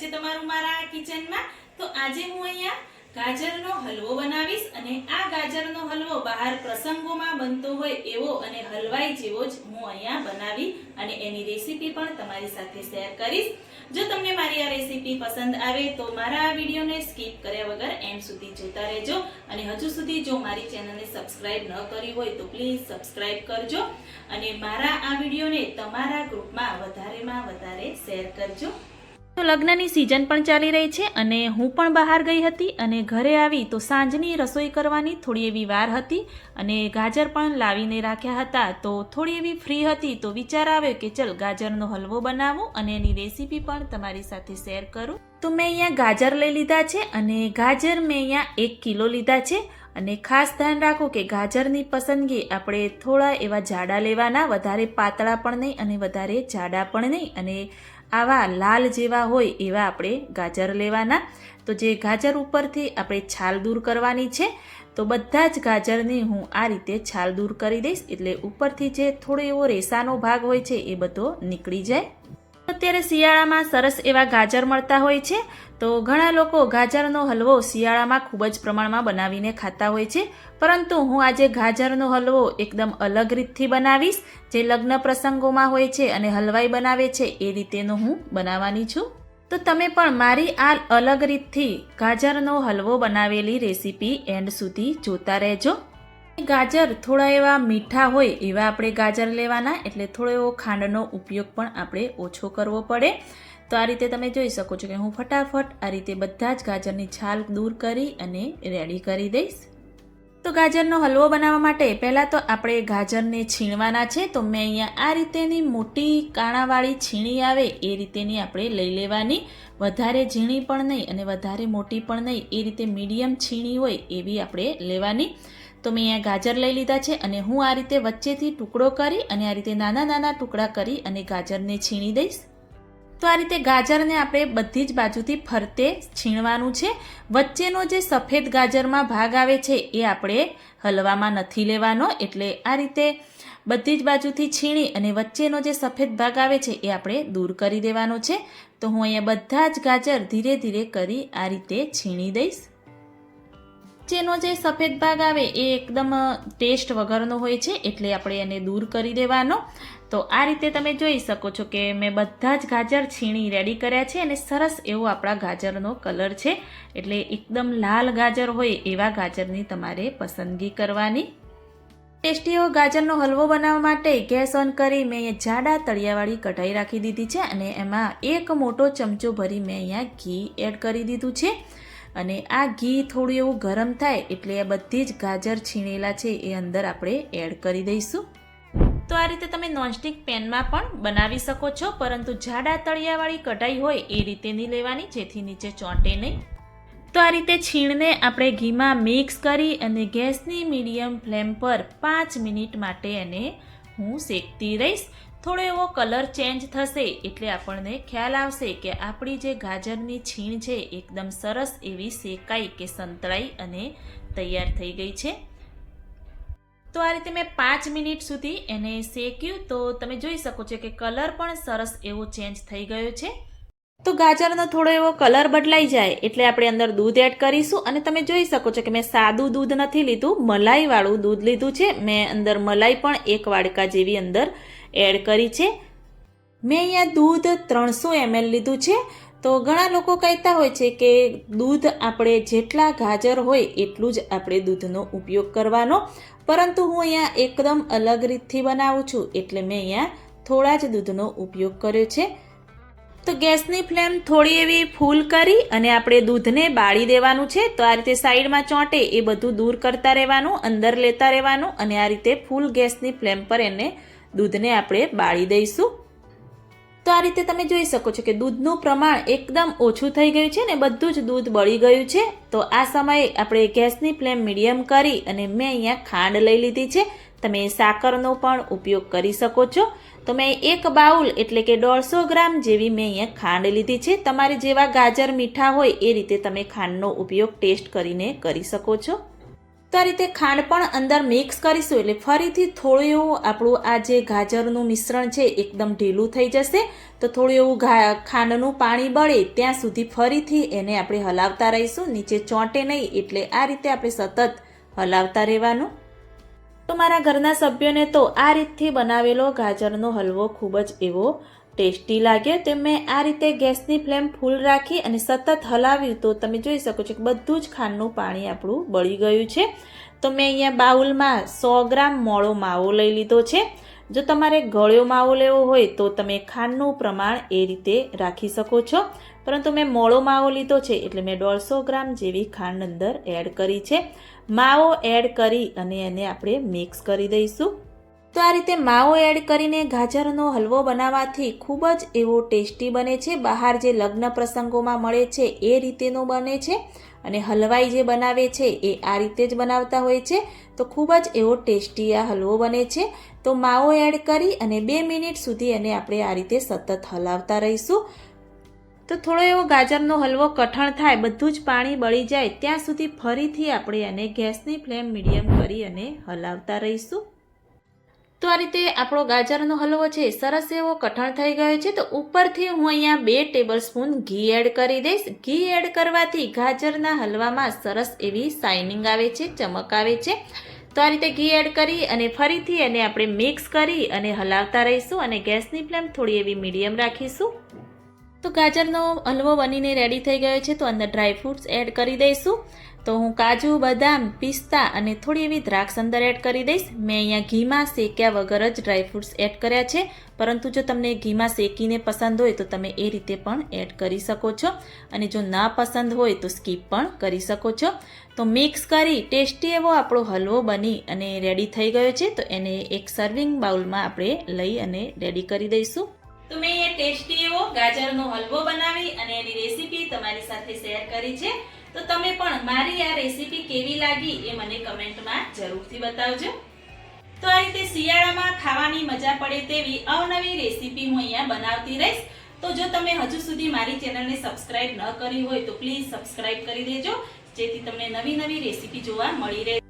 છે તમારું મારા કિચનમાં? તો આજે હું અહીંયા ગાજરનો હલવો બનાવીશ અને આ ગાજરનો હલવો બહાર પ્રસંગોમાં બનતો હોય એવો અને હલવાઈ જેવો જ હું અહીંયા બનાવી અને એની રેસીપી પણ તમારી સાથે શેર કરીશ. જો તમને મારી આ રેસીપી પસંદ આવે તો મારા આ વિડીયોને સ્કીપ કર્યા વગર એન્ડ સુધી જોતા રહેજો. અને હજુ સુધી જો મારી ચેનલને સબસ્ક્રાઇબ ન કરી હોય તો પ્લીઝ સબસ્ક્રાઇબ કરજો. અને મારા આ વિડીયોને તમારા ગ્રુપમાં વધારેમાં વધારે શેર કરજો. તો લગ્નની સિઝન પણ ચાલી રહી છે અને હું પણ બહાર ગઈ હતી અને ઘરે આવી તો સાંજની રસોઈ કરવાની થોડી એવી વાર હતી અને ગાજર પણ લાવીને રાખ્યા હતા. તો થોડી એવી ફ્રી હતી તો વિચાર આવ્યો કે ચલ ગાજરનો હલવો બનાવું અને એની રેસીપી પણ તમારી સાથે શેર કરું. તો મેં અહીંયા ગાજર લઈ લીધા છે અને ગાજર મેં અહીંયા એક કિલો લીધા છે અને ખાસ ધ્યાન રાખો કે ગાજરની પસંદગી આપણે થોડા એવા જાડા લેવાના, વધારે પાતળા પણ નહીં અને વધારે જાડા પણ નહીં અને આવા લાલ જેવા હોય એવા આપણે ગાજર લેવાના. તો જે ગાજર ઉપરથી આપણે છાલ દૂર કરવાની છે, તો બધા જ ગાજરની હું આ રીતે છાલ દૂર કરી દઈશ. એટલે ઉપરથી જે થોડો એવો રેસાનો ભાગ હોય છે એ બધો નીકળી જાય. અત્યારે શિયાળામાં સરસ એવા ગાજર મળતા હોય છે. તો ઘણા લોકો ગાજરનો હલવો શિયાળામાં ખૂબ જ પ્રમાણમાં બનાવીને ખાતા હોય છે. પરંતુ હું આજે ગાજરનો હલવો એકદમ અલગ રીતથી બનાવીશ. જે લગ્ન પ્રસંગોમાં હોય છે અને હલવાઈ બનાવે છે એ રીતેનો હું બનાવવાની છું. તો તમે પણ મારી આ અલગ રીતથી ગાજરનો હલવો બનાવેલી રેસીપી એન્ડ સુધી જોતા રહેજો. ગાજર થોડા એવા મીઠા હોય એવા આપણે ગાજર લેવાના, એટલે થોડો એવો ખાંડનો ઉપયોગ પણ આપણે ઓછો કરવો પડે. તો આ રીતે તમે જોઈ શકો છો કે હું ફટાફટ આ રીતે બધા જ ગાજરની છાલ દૂર કરી અને રેડી કરી દઈશ. તો ગાજરનો હલવો બનાવવા માટે પહેલાં તો આપણે ગાજરને છીણવાના છે, તો મેં અહીંયા આ રીતેની મોટી કાણાવાળી છીણી આવે એ રીતેની આપણે લઈ લેવાની. વધારે ઝીણી પણ નહીં અને વધારે મોટી પણ નહીં, એ રીતે મીડિયમ છીણી હોય એવી આપણે લેવાની. તો મેં અહીંયા ગાજર લઈ લીધા છે અને હું આ રીતે વચ્ચેથી ટુકડો કરી અને આ રીતે નાના નાના ટુકડા કરી અને ગાજરને છીણી દઈશ. તો આ રીતે ગાજરને આપણે બધી જ બાજુથી ફરતે છીણવાનું છે. વચ્ચેનો જે સફેદ ગાજરમાં ભાગ આવે છે એ આપણે હલવામાં નથી લેવાનો. એટલે આ રીતે બધી જ બાજુથી છીણી અને વચ્ચેનો જે સફેદ ભાગ આવે છે એ આપણે દૂર કરી દેવાનો છે. તો હું અહીંયા બધા જ ગાજર ધીરે ધીરે કરી આ રીતે છીણી દઈશ. જેનો જે સફેદ ભાગ આવે એ એકદમ ટેસ્ટ વગરનો હોય છે, એટલે આપણે એને દૂર કરી દેવાનો. તો આ રીતે તમે જોઈ શકો છો કે મેં બધા જ ગાજર છીણી રેડી કર્યા છે અને સરસ એવો આપણા ગાજરનો કલર છે. એટલે એકદમ લાલ ગાજર હોય એવા ગાજરની તમારે પસંદગી કરવાની. ટેસ્ટી એવો ગાજરનો હલવો બનાવવા માટે ગેસ ઓન કરી મેં જાડા તળિયાવાળી કઢાઈ રાખી દીધી છે અને એમાં એક મોટો ચમચો ભરી મેં અહીંયા ઘી એડ કરી દીધું છે. અને આ ઘી થોડું એવું ગરમ થાય એટલે આ બધી જ ગાજર છીણેલા છે એ અંદર આપણે એડ કરી દઈશું. તો આ રીતે તમે નોનસ્ટિક પેનમાં પણ બનાવી શકો છો, પરંતુ જાડા તળિયાવાળી કઢાઈ હોય એ રીતે નહીં લેવાની, જેથી નીચે ચોંટે નહીં. તો આ રીતે છીણને આપણે ઘીમાં મિક્સ કરી અને ગેસની મીડિયમ ફ્લેમ પર પાંચ મિનિટ માટે એને હું શેકતી રહીશ. થોડો એવો કલર ચેન્જ થશે એટલે આપણને ખ્યાલ આવશે કે આપણી જે ગાજરની છીણ છે, એકદમ સરસ એવી શેકાઈ કે સંતળાઈ અને તૈયાર થઈ ગઈ છે. તો આ રીતે મેં પાંચ મિનિટ સુધી એને શેક્યું. તો તમે જોઈ શકો છો કે કલર પણ સરસ એવો ચેન્જ થઈ ગયો છે. તો ગાજરનો થોડો એવો કલર બદલાઈ જાય એટલે આપણે અંદર દૂધ એડ કરીશું. અને તમે જોઈ શકો છો કે મેં સાદું દૂધ નથી લીધું, મલાઈવાળું દૂધ લીધું છે. મેં અંદર મલાઈ પણ એક વાડકા જેવી અંદર એડ કરી છે. મેં અહીંયા દૂધ ત્રણસો એમએલ લીધું છે. તો ઘણા લોકો કહેતા હોય છે કે દૂધ આપણે જેટલા ગાજર હોય એટલું જ આપણે દૂધનો ઉપયોગ કરવાનો. પરંતુ હું અહીંયા એકદમ અલગ રીતથી બનાવું છું. એટલે મેં અહીંયા થોડા જ દૂધનો ઉપયોગ કર્યો છે. તો ગેસની ફ્લેમ થોડી એવી ફૂલ કરી અને આપણે દૂધને બાળી દેવાનું છે. તો આ રીતે સાઈડમાં ચોંટે એ બધું દૂર કરતા રહેવાનું, અંદર લેતા રહેવાનું અને આ રીતે ફૂલ ગેસની ફ્લેમ પર એને દૂધને આપણે બાળી દઈશું. તો આ રીતે તમે જોઈ શકો છો કે દૂધનું પ્રમાણ એકદમ ઓછું થઈ ગયું છે ને બધું જ દૂધ બળી ગયું છે. તો આ સમયે આપણે ગેસની ફ્લેમ મીડિયમ કરી અને મેં અહીંયા ખાંડ લઈ લીધી છે. તમે સાકરનો પણ ઉપયોગ કરી શકો છો. તો મેં એક બાઉલ એટલે કે દોઢસો ગ્રામ જેવી મેં અહીંયા ખાંડ લીધી છે. તમારે જેવા ગાજર મીઠા હોય એ રીતે તમે ખાંડનો ઉપયોગ ટેસ્ટ કરીને કરી શકો છો. તો આ રીતે ખાંડ પણ અંદર મિક્સ કરીશું એટલે ફરીથી થોડું એવું આપણું આ જે ગાજરનું મિશ્રણ છે, એકદમ ઢીલું થઈ જશે. તો થોડું એવું ખાંડનું પાણી બળે ત્યાં સુધી ફરીથી એને આપણે હલાવતા રહીશું. નીચે ચોંટે નહીં એટલે આ રીતે આપણે સતત હલાવતા રહેવાનું. તો મારા ઘરના સભ્યોને તો આ રીતથી બનાવેલો ગાજરનો હલવો ખૂબ જ એવો ટેસ્ટી લાગે, તે મેં આ રીતે ગેસની ફ્લેમ ફૂલ રાખી અને સતત હલાવ્યું તો તમે જોઈ શકો છો કે બધું જ ખાંડનું પાણી આપણું બળી ગયું છે. તો મેં અહીંયા બાઉલમાં સો ગ્રામ મોળો માવો લઈ લીધો છે. જો તમારે ગળ્યો માવો લેવો હોય, તો તમે ખાંડનું પ્રમાણ એ રીતે રાખી શકો છો. પરંતુ મેં મોળો માવો લીધો છે, એટલે મેં દોઢસો ગ્રામ જેવી ખાંડ અંદર એડ કરી છે. માવો એડ કરી અને એને આપણે મિક્સ કરી દઈશું. તો આ રીતે માવો એડ કરીને ગાજરનો હલવો બનાવવાથી ખૂબ જ એવો ટેસ્ટી બને છે. બહાર જે લગ્ન પ્રસંગોમાં મળે છે એ રીતેનો બને છે અને હલવાઈ જે બનાવે છે એ આ રીતે જ બનાવતા હોય છે. તો ખૂબ જ એવો ટેસ્ટી આ હલવો બને છે. તો માવો એડ કરી અને બે મિનિટ સુધી એને આપણે આ રીતે સતત હલાવતા રહીશું. તો થોડો એવો ગાજરનો હલવો કઠણ થાય, બધું જ પાણી બળી જાય, ત્યાં સુધી ફરીથી આપણે એને ગેસની ફ્લેમ મીડિયમ કરી અને હલાવતા રહીશું. તો આ રીતે આપણો ગાજરનો હલવો છે, સરસ એવો કઠણ થઈ ગયો છે, તો ઉપરથી હું અહીંયા બે ટેબલ સ્પૂન ઘી એડ કરી દઈશ. ઘી એડ કરવાથી ગાજરના હલવામાં સરસ એવી શાઇનિંગ આવે છે, ચમક આવે છે. તો આ રીતે ઘી એડ કરી અને ફરીથી એને આપણે મિક્સ કરી અને હલાવતા રહીશું અને ગેસની ફ્લેમ થોડી એવી મીડિયમ રાખીશું. તો ગાજરનો હલવો બનીને રેડી થઈ ગયો છે, તો અંદર ડ્રાય ફ્રૂટ્સ એડ કરી દઈશું. તો હું કાજુ, બદામ, પિસ્તા અને થોડી એવી દ્રાક્ષ અંદર એડ કરી દઈશ. મેં અહીંયા ઘીમાં શેક્યા વગર જ ડ્રાય ફ્રૂટ્સ એડ કર્યા છે. પરંતુ જો તમને ઘીમાં શેકીને પસંદ હોય તો તમે એ રીતે પણ એડ કરી શકો છો. અને જો ના પસંદ હોય તો સ્કીપ પણ કરી શકો છો. તો મિક્સ કરી ટેસ્ટી એવો આપણો હલવો બની અને રેડી થઈ ગયો છે. તો એને એક સર્વિંગ બાઉલમાં આપણે લઈ અને રેડી કરી દઈશું. તો મેં એ ટેસ્ટી એવો ગાજરનો હલવો બનાવી અને એની રેસીપી તમારી સાથે શેર કરી છે. તો તમે પણ મારી આ રેસીપી કેવી લાગી એ મને કમેન્ટમાં જરૂરથી બતાવજો. તો આ રીતે શિયાળામાં ખાવાની મજા પડે તેવી અવનવી રેસીપી હું અહીંયા બનાવતી રહીશ. તો જો તમે હજુ સુધી મારી ચેનલને સબસ્ક્રાઇબ ન કરી હોય તો પ્લીઝ સબસ્ક્રાઇબ કરી દેજો. જેથી તમને નવી નવી રેસીપી જોવા મળી રહે.